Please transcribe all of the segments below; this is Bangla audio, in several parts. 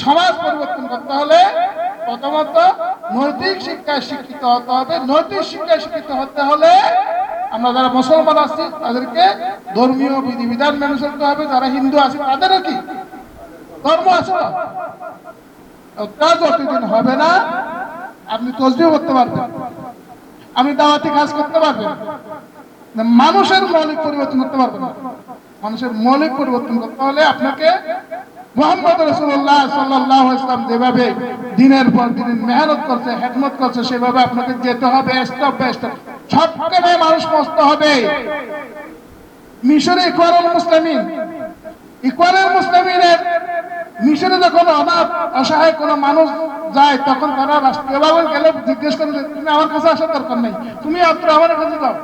সমাজ পরিবর্তন করতে হলে প্রথমত নৈতিক শিক্ষায় শিক্ষিত হতে হবে। নৈতিক শিক্ষায় শিক্ষিত হতে হলে আমরা যারা মুসলমান আছি, তাদেরকে ধর্মীয় বিধিবিধান মেনে চলতে হবে। যারা হিন্দু আছে, তাদেরও কি? ধর্ম আছে? ওটা যতদিন হবে না, আপনি তসবিও করতে পারবেন। আমি দাওয়াতি কাজ করতে পারবেন। মানুষের মৌলিক পরিবর্তন করতে পারবেন মানুষের মৌলিক পরিবর্তন করতে হলে আপনাকে মোহাম্মদ রসুল্লাহ সাল্লাহ ইসলাম যেভাবে দিনের পর দিন মেহনত করছে হেদমত করছে, সেভাবে আপনাকে যেতে হবে স্টপ বাই স্টপ সবখানে মানুষ মস্ত হবে। মিশরে ইকোয়ারুল মুসলিমিন। ইকোয়ারুল মুসলিমিনের মিশরে যখন অনাথ অসহায় কোনো মানুষ যায়, তখন তারা রাষ্ট্রীয়ভাবে গেলে, জিজ্ঞেস করে তুমি আমার কাছে আসার দরকার নেই। তুমি আব্দুর আমার কাছে যাও।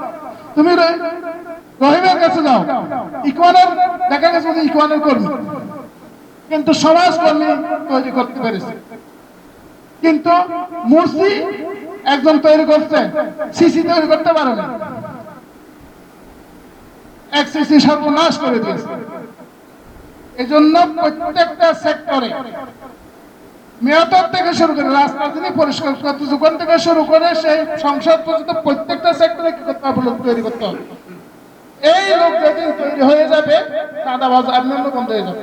তুমি রহি- রহিমের কাছে যাও। ইকোয়ানের দেখা গেছে ইকোয়ানের কর্মী। কিন্তু সমাজ কর্মী তৈরি করতে পেরেছে। কিন্তু মুরসি একজন তৈরি করছে সিসি তৈরি করতে পারে না। এক সিসি সর্বনাশ করে দিয়েছে। এই জন্য প্রত্যেকটা সেক্টরে মেয়র থেকে শুরু করে থেকে পরিষ্কার করতে দোকান থেকে শুরু করে সেই সংসদ পর্যন্ত প্রত্যেকটা সেক্টরে কি করতে হবে লোক তৈরি করতে হবে। এই লোক যেদিন তৈরি হয়ে যাবে, চাঁদাবাজ এমনি বন্ধ হয়ে যাবে।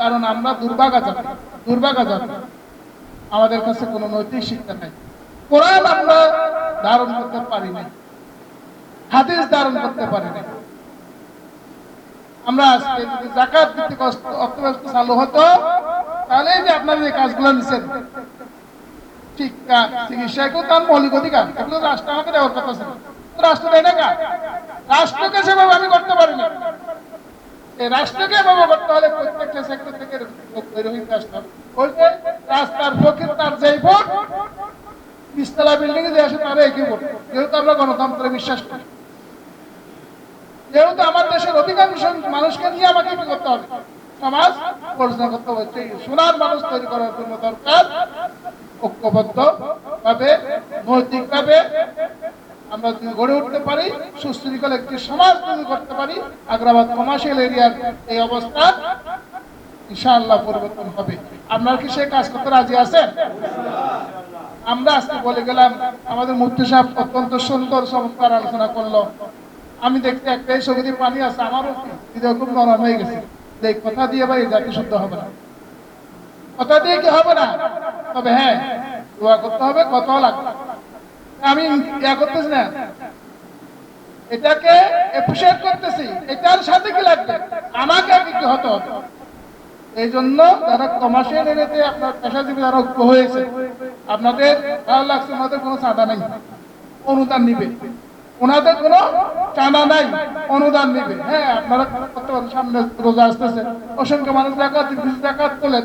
কারণ আমরা দুর্ভাগা জাতি দুর্ভাগা জাতি। আমাদের কাছে কোনো নৈতিক শিক্ষা নাই। কোরআন আমরা ধারণ করতে পারি নাই। হাদিস ধারণ করতে পারি নাই। আমরা আজকে যদি জাকাত কষ্ট অর্থব্যবস্থা চালু হতো, তাহলে যে আপনারা যে কাজগুলো নিচ্ছেন শিক্ষা চিকিৎসা এগুলো তার মৌলিক অধিকার। এগুলো রাষ্ট্র আমাকে দেওয়ার কথা ছিল। রাষ্ট্র দেয় না রাষ্ট্রকে সেভাবে আমি করতে পারি না। রাষ্ট্রকে এভাবে করতে হলে প্রত্যেকটা সেক্টর থেকে যে রাস্তার ফকির তার যেই ভোট বিশতলা বিল্ডিং এ যে আসে তারা একই ভোট। যেহেতু আমরা গণতন্ত্রে বিশ্বাস করি। যেহেতু আমার দেশের অধিকাংশ মানুষকে নিয়ে আমাকে কি করতে হবে? সমাজ পরিচালনা করতে হবে সোনার মানুষ তৈরি করার জন্য দরকার ঐক্যবদ্ধ ভাবে নৈতিক ভাবে আমরা যদি গড়ে উঠতে পারি সুশৃঙ্খল একটি সমাজ তৈরি করতে পারি। আগ্রাবাদ কমার্শিয়াল এরিয়ার এই অবস্থা ইনশাআল্লাহ পরিবর্তন হবে। আপনারা কি সে কাজ করতে রাজি আছেন? আমরা আজকে বলে গেলাম, আমাদের মুফতি সাহেব অত্যন্ত সুন্দর চমৎকার আলোচনা করল। আমি দেখতে একটাই সংগীত পানি আছে, আমারও হৃদয় খুব নরম হয়ে গেছে। এই কথা দিয়ে ভাই জাতি শুদ্ধ হবে না। কথা দিয়ে কি হবে না? তবে হ্যাঁ দোয়া করতে হবে, কথাও লাগবে। আমি করতেছি না। এটাকে এপ্রিসিয়েট করতেছি। এটার সাথে কি লাগবে? আমাকে হতে হবে? এই জন্য যারা কমার্শিয়াল এরিয়াতে আপনার পেশাজীবী যারা হয়েছে, আপনাদের ভালো লাগছে, ওনাদের কোনো চাঁদা নেই। অনুদান নিবে। ওনাদের কোনো চাঁদা নাই, অনুদান নিবে। হ্যাঁ আপনারা সামনে রোজা আসতেছে, অসংখ্য মানুষ কিছু জাকাত তোলেন।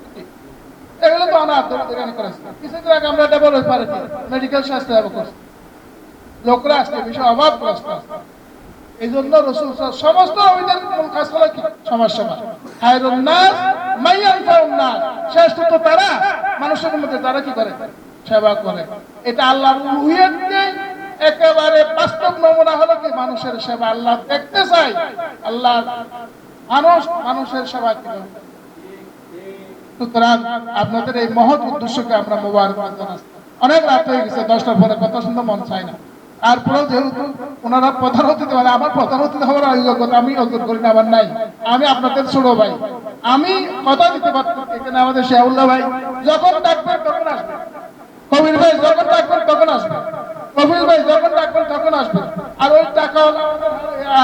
এগুলো তো অনাথ আগে আমরা ডেভেলপ হয়ে পারি মেডিকেল স্বাস্থ্য সেবা করছি। লোকরা আসছে, বিষয় অভাবগ্রস্ত এই জন্য রসুল সমস্ত শ্রেষ্ঠ তারা, মানুষের মধ্যে তারা কি করে? সেবা করে। এটা উলুহিয়তকে একেবারে বাস্তব নমুনা হলো কি? মানুষের সেবা আল্লাহ দেখতে চাই আল্লাহ মানুষ মানুষের সেবা কি করে। সুতরাং আপনাদের এই মহৎ উদ্দেশ্যকে আমরা জানাচ্ছি অনেক রাত হয়ে গেছে, দশটার পরে কথা শুনতে মন চায় না। তারপরেও যেহেতু ওনারা প্রধান অতিথি মানে আমার প্রধান অতিথি হওয়ার যোগ্যতা আমি অর্জন করি না আমার নাই। আমি আপনাদের ছোট ভাই। আমি কথা দিতে পারতাম, এখানে আমাদের শেয়াউল্লাহ ভাই। যখন ডাকবেন তখন আসবে। কবির ভাই যখন ডাকবেন তখন আসবে। কবির ভাই যখন ডাকবেন তখন আসবে। আর ওই টাকা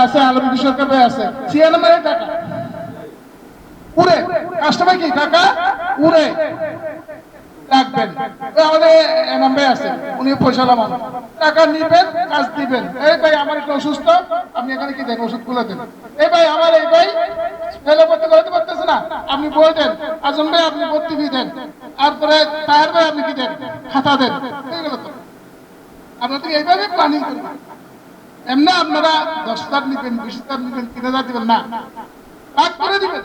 আছে, আলমগীর সরকার ভাই আছে। সিএনএম টাকা। উড়ে। কি টাকা উড়ে আপনি বই দেন। আজম ভাই, আপনি ভর্তি ফি দেন। তারপরে তাহের ভাই, আপনি কি দেন? খাতা দেন। থেকে এইভাবে প্ল্যানিং করবেন এমনি আপনারা দশ হাজার নিবেন, বিশ হাজার নিবেন, তিন হাজার দিবেন না। করে দিবেন।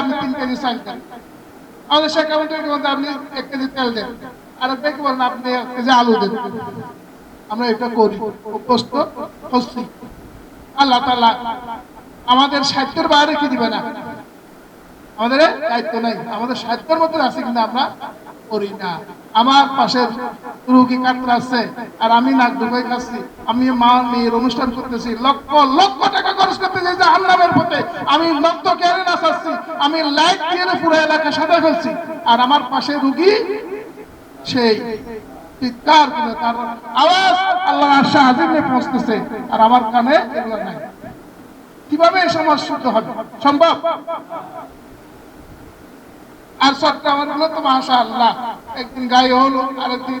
আপনি তিন কেজি চাল দেন। আমাদের আপনি এক কেজি তেল দেন? আর বলেন, আপনি এক কেজি আলু দেন। আমরা এটা করি। হচ্ছি। আল্লাহ আমাদের সাহিত্যের বাইরে কি দিবে না? আমাদের দায়িত্ব নাই। আমাদের সাহিত্যের মধ্যে আছে কিন্তু আমরা করি না। আমার পাশের রুগী আছে, আর আমি নাক ডুবাই খাচ্ছি। আমি মা মেয়ের অনুষ্ঠান করতেছি, লক্ষ লক্ষ টাকা খরচ করতেছি যে হান্নামের পথে। আমি লক্ষ কেড়ে নাচাচ্ছি, আমি লাইট দিয়ে পুরো এলাকা সাদা ফেলছি। আর আমার পাশে রুগী, সেই চিৎকার করে তার আওয়াজ আল্লাহ আশা পৌঁছতেছে, আর আমার কানে এগুলো নাই। কীভাবে এই সমাজ শুদ্ধ হবে? সম্ভব? আর সবটা আমার তো আল্লাহ একদিন গায়ে হলো আরেকদিন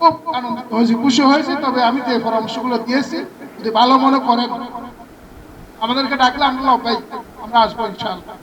খুব আনন্দিত খুশি হয়েছি, তবে আমি যে পরামর্শগুলো দিয়েছি, যদি ভালো মনে করেন, আমাদেরকে ডাকলে আমরা ভাই আমরা আসব ইনশাআল্লাহ।